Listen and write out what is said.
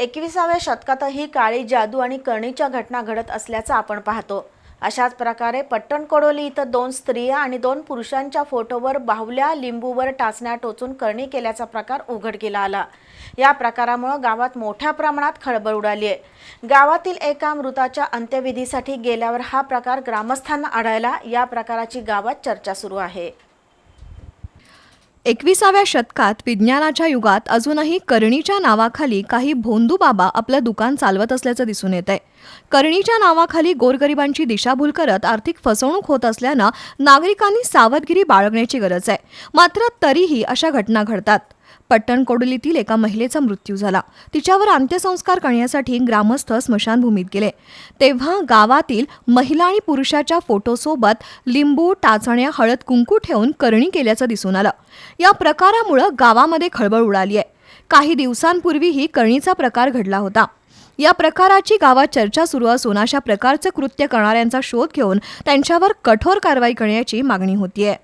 एकविसाव्या शतकातही काळी जादू आणि कणीच्या घटना घडत असल्याचं आपण पाहतो. अशाच प्रकारे पट्टण कोडोली इथं दोन स्त्रिया आणि दोन पुरुषांच्या फोटोवर बाहुल्या लिंबूवर टाचण्या टोचून करणी केल्याचा प्रकार उघडकीला आला. या प्रकारामुळं गावात मोठ्या प्रमाणात खळबळ उडाली आहे. गावातील एका मृताच्या अंत्यविधीसाठी गेल्यावर हा प्रकार ग्रामस्थांना आढळला. या प्रकाराची गावात चर्चा सुरू आहे. एकविसाव्या शतकात विज्ञानाच्या युगात अजूनही करणीच्या नावाखाली काही भोंदू बाबा आपलं दुकान चालवत असल्याचं दिसून येत आहे करणीच्या नावाखाली गोरगरिबांची दिशाभूल करत आर्थिक फसवणूक होत असल्यानं नागरिकांनी सावधगिरी बाळगण्याची गरज आहे. मात्र तरीही अशा घटना घडतात. पट्टणकोडलीतील एका महिलेचा मृत्यू झाला. तिच्यावर अंत्यसंस्कार करण्यासाठी ग्रामस्थ स्मशानभूमीत गेले. तेव्हा गावातील महिला आणि पुरुषाच्या फोटोसोबत लिंबू टाचण्या हळद कुंकू ठेवून करणी केल्याचं दिसून आलं. या प्रकारामुळं गावामध्ये खळबळ उडाली आहे. काही दिवसांपूर्वीही करणीचा प्रकार घडला होता. या प्रकाराची गावात चर्चा सुरू असून अशा प्रकारचं कृत्य करणाऱ्यांचा शोध घेऊन त्यांच्यावर कठोर कारवाई करण्याची मागणी होतीये.